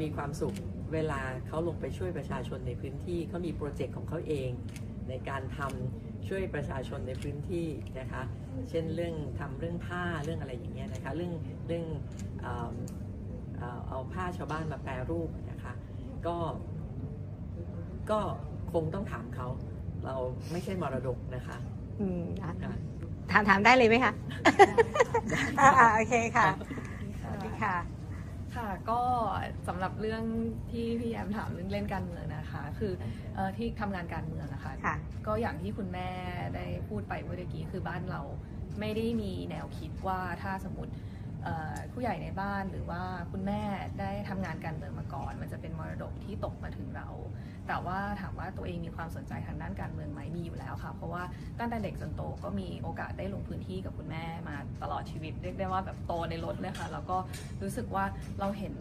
มีความสุขเวลาเขาลงไปช่วยประชาชนในพื้นที่เขามีโปรเจกต์ของเขาเอง ในการทำช่วยประชาชนในพื้นที่นะคะ เช่นเรื่องทำเรื่องผ้าเรื่องอะไรอย่างเงี้ยนะคะ เรื่องเรื่องเอ่อเอ่อเอาผ้าชาวบ้านมาแปรรูปนะคะ ก็ก็คงต้องถามเขา เราไม่ใช่มรดกนะคะ อืมอะค่ะถามถามได้เลยไหมคะอ่าอ่าโอเคค่ะสวัสดีค่ะ ค่ะก็สำหรับเรื่องที่พี่แอมถามเรื่องเล่นการเมืองนะคะ คือเออที่ทำงานการเมืองนะคะ ค่ะ ก็อย่างที่คุณแม่ได้พูดไปเมื่อกี้คือบ้านเราไม่ได้มีแนวคิดว่าถ้าสมมติเอ่อผู้ใหญ่ในบ้านหรือว่าคุณแม่ได้ทำงานการเมืองมาก่อน มันจะเป็นมรดกที่ตกมาถึงเรา แต่ว่าถามว่าตัวเองมีความสนใจทางด้านการเมืองไหมมีอยู่แล้วค่ะ เพราะว่าตั้งแต่เด็กจนโตก็มีโอกาสได้ลงพื้นที่กับคุณแม่มา ตลอดชีวิต เรียกได้ว่าแบบโตในรถเลยค่ะแล้วก็รู้สึกว่าเราเห็น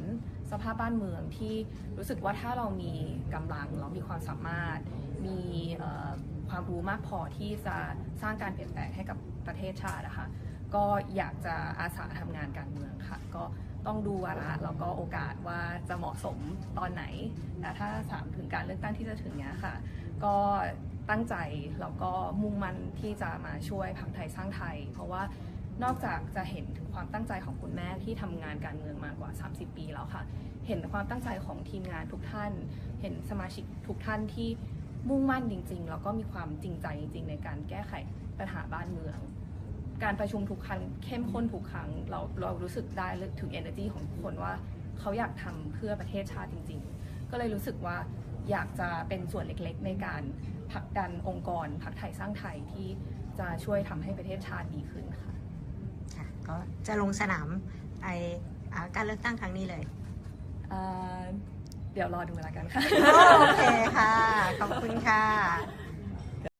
สภาพบ้านเมืองที่รู้สึกว่าถ้าเรามีกำลังเรามีความสามารถ มีความรู้มากพอที่จะสร้างการเปลี่ยนแปลงให้กับประเทศชาตินะคะก็อยากจะอาสาทำงานการเมืองค่ะ ก็ต้องดูวาระแล้วก็โอกาสว่าจะเหมาะสมตอนไหนแต่ถ้าถามถึงการเลือกตั้งที่จะถึงเนี้ยค่ะ ก็ตั้งใจแล้วก็มุ่งมั่นที่จะมาช่วยพรรคไทยสร้างไทย เพราะว่า นอกจากจะเห็นถึงความตั้งใจของคุณแม่ที่ทำงานการเมืองมากว่า 30 ปีแล้วค่ะ เห็นความตั้งใจของทีมงานทุกท่าน เห็นสมาชิกทุกท่านที่มุ่งมั่นจริง ๆ แล้วก็มีความจริงใจจริง ๆ ในการแก้ไขปัญหาบ้านเมือง การประชุมทุกครั้งเข้มข้นทุกครั้ง เราเรารู้สึกได้ถึง energy ของทุกคนว่าเขาอยากทำเพื่อประเทศชาติจริง ๆ ก็เลยรู้สึกว่าอยากจะเป็นส่วนเล็กๆ ในการผลักดันองค์กรพรรคไทยสร้างไทยที่จะช่วยทำให้ประเทศชาติดีขึ้นค่ะ ค่ะก็จะลงสนามไออ่าการเลือกตั้งครั้งนี้เลย เอ่อเดี๋ยวรอดูแล้วกันค่ะ โอเคค่ะ ขอบคุณค่ะ